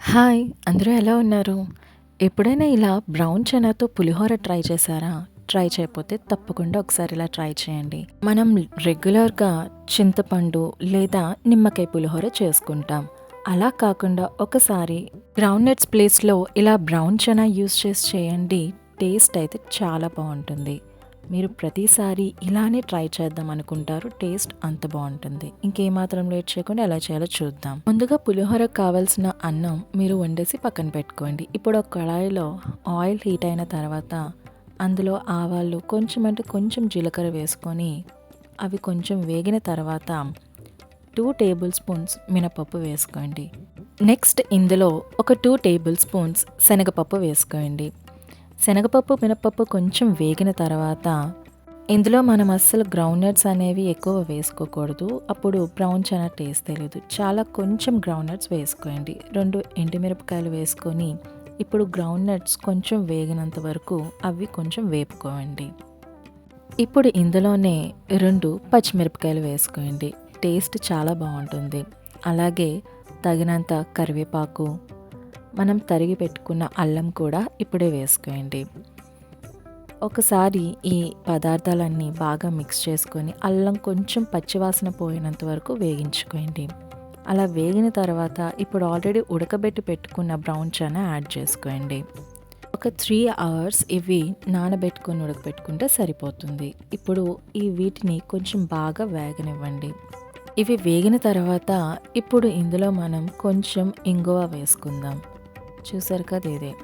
Hi అందరూ ఎలా ఉన్నారు? ఎప్పుడైనా ఇలా బ్రౌన్ చనాతో పులిహోర ట్రై చేశారా? ట్రై చేయకపోతే తప్పకుండా ఒకసారి ఇలా ట్రై చేయండి. మనం రెగ్యులర్గా చింతపండు లేదా నిమ్మకాయ పులిహోర చేసుకుంటాం. అలా కాకుండా ఒకసారి గ్రౌండ్ నట్స్ ప్లేస్లో ఇలా బ్రౌన్ చనా యూస్ చేసి చేయండి. టేస్ట్ అయితే చాలా బాగుంటుంది. మీరు ప్రతిసారి ఇలానే ట్రై చేద్దాం అనుకుంటారు. టేస్ట్ అంత బాగుంటుంది. ఇంకేమాత్రం లేట్ చేయకుండా ఎలా చేయాలో చూద్దాం. ముందుగా పులిహోరకు కావాల్సిన అన్నం మీరు వండేసి పక్కన పెట్టుకోండి. ఇప్పుడు ఒక కళాయిలో ఆయిల్ హీట్ అయిన తర్వాత అందులో ఆవాలు కొంచెం అంటే కొంచెం జీలకర్ర వేసుకొని అవి కొంచెం వేగిన తర్వాత టూ టేబుల్ స్పూన్స్ మినపప్పు వేసుకోండి. నెక్స్ట్ ఇందులో ఒక టూ టేబుల్ స్పూన్స్ శనగపప్పు వేసుకోండి. శనగపప్పు మినపప్పు కొంచెం వేగిన తర్వాత ఇందులో మనం అస్సలు గ్రౌండ్ నట్స్ అనేవి ఎక్కువ వేసుకోకూడదు. అప్పుడు బ్రౌన్ చనా టేస్ట్ తెలియదు చాలా కొంచెం గ్రౌండ్ నట్స్ వేసుకోండి. రెండు ఎండుమిరపకాయలు వేసుకొని ఇప్పుడు గ్రౌండ్ నట్స్ కొంచెం వేగినంత వరకు అవి కొంచెం వేపుకోండి. ఇప్పుడు ఇందులోనే రెండు పచ్చిమిరపకాయలు వేసుకోండి. టేస్ట్ చాలా బాగుంటుంది. అలాగే తగినంత కరివేపాకు మనం తరిగి పెట్టుకున్న అల్లం కూడా ఇప్పుడే వేసుకోండి. ఒకసారి ఈ పదార్థాలన్నీ బాగా మిక్స్ చేసుకొని అల్లం కొంచెం పచ్చివాసన పోయినంత వరకు వేగించుకోండి. అలా వేగిన తర్వాత ఇప్పుడు ఆల్రెడీ ఉడకబెట్టి పెట్టుకున్న బ్రౌన్ చనా యాడ్ చేసుకోండి. ఒక త్రీ అవర్స్ ఇవి నానబెట్టుకొని ఉడకబెట్టుకుంటే సరిపోతుంది. ఇప్పుడు ఈ వీటిని కొంచెం బాగా వేగనివ్వండి. ఇవి వేగిన తర్వాత ఇప్పుడు ఇందులో మనం కొంచెం ఇంగువ వేసుకుందాం. చూసారు కదా ఇదే.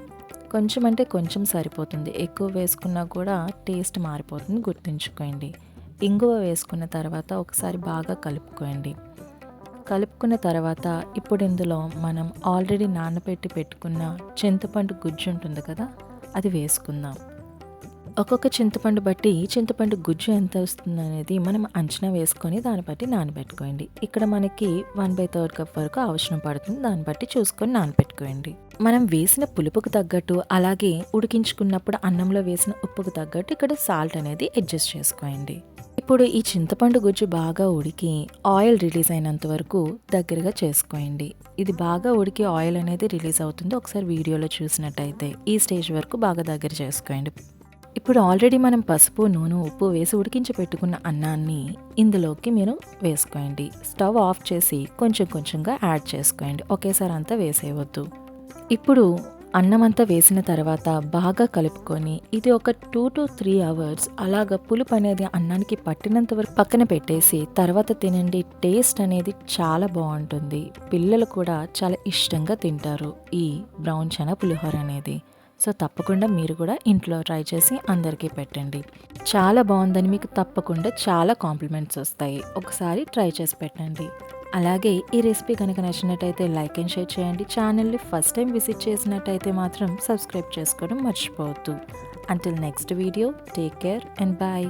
కొంచెం అంటే కొంచెం సరిపోతుంది. ఎక్కువ వేసుకున్నా కూడా టేస్ట్ మారిపోతుంది. గుర్తుంచుకోండి. ఇంగువ వేసుకున్న తర్వాత ఒకసారి బాగా కలుపుకోండి. కలుపుకున్న తర్వాత ఇప్పుడు ఇందులో మనం ఆల్రెడీ నానబెట్టి పెట్టుకున్న చింతపండు గుజ్జు ఉంటుంది కదా అది వేసుకుందాం. ఒక్కొక్క చింతపండు బట్టి చింతపండు గుజ్జు ఎంత వస్తుంది అనేది మనం అంచనా వేసుకొని దాన్ని బట్టి నానబెట్టుకోండి. ఇక్కడ మనకి వన్ బై థర్డ్ కప్ వరకు అవసరం పడుతుంది. దాన్ని బట్టి చూసుకొని నానబెట్టుకోండి. మనం వేసిన పులుపుకు తగ్గట్టు అలాగే ఉడికించుకున్నప్పుడు అన్నంలో వేసిన ఉప్పుకు తగ్గట్టు ఇక్కడ సాల్ట్ అనేది అడ్జస్ట్ చేసుకోండి. ఇప్పుడు ఈ చింతపండు గుజ్జు బాగా ఉడికి ఆయిల్ రిలీజ్ అయినంత వరకు దగ్గరగా చేసుకోండి. ఇది బాగా ఉడికి ఆయిల్ అనేది రిలీజ్ అవుతుంది. ఒకసారి వీడియోలో చూసినట్టయితే ఈ స్టేజ్ వరకు బాగా దగ్గర చేసుకోండి. ఇప్పుడు ఆల్రెడీ మనం పసుపు నూనె ఉప్పు వేసి ఉడికించి పెట్టుకున్న అన్నాన్ని ఇందులోకి మీరు వేసుకోండి. స్టవ్ ఆఫ్ చేసి కొంచెం కొంచెంగా యాడ్ చేసుకోండి. ఒకేసారి అంతా వేసేయవద్దు. ఇప్పుడు అన్నం అంతా వేసిన తర్వాత బాగా కలుపుకొని ఇది ఒక టూ టు త్రీ అవర్స్ అలాగ పులుపు అనేది అన్నానికి పట్టినంత వరకు పక్కన పెట్టేసి తర్వాత తినండి. టేస్ట్ అనేది చాలా బాగుంటుంది. పిల్లలు కూడా చాలా ఇష్టంగా తింటారు ఈ బ్రౌన్ చనా పులిహోర అనేది. సో తప్పకుండా మీరు కూడా ఇంట్లో ట్రై చేసి అందరికీ పెట్టండి. చాలా బాగుందని మీకు తప్పకుండా చాలా కాంప్లిమెంట్స్ వస్తాయి. ఒకసారి ట్రై చేసి పెట్టండి. అలాగే ఈ రెసిపీ కనుక నచ్చినట్టయితే లైక్ అండ్ షేర్ చేయండి. ఛానల్ని ఫస్ట్ టైం విజిట్ చేసినట్టయితే మాత్రం సబ్స్క్రైబ్ చేసుకోవడం మర్చిపోవద్దు. Until next video take care and bye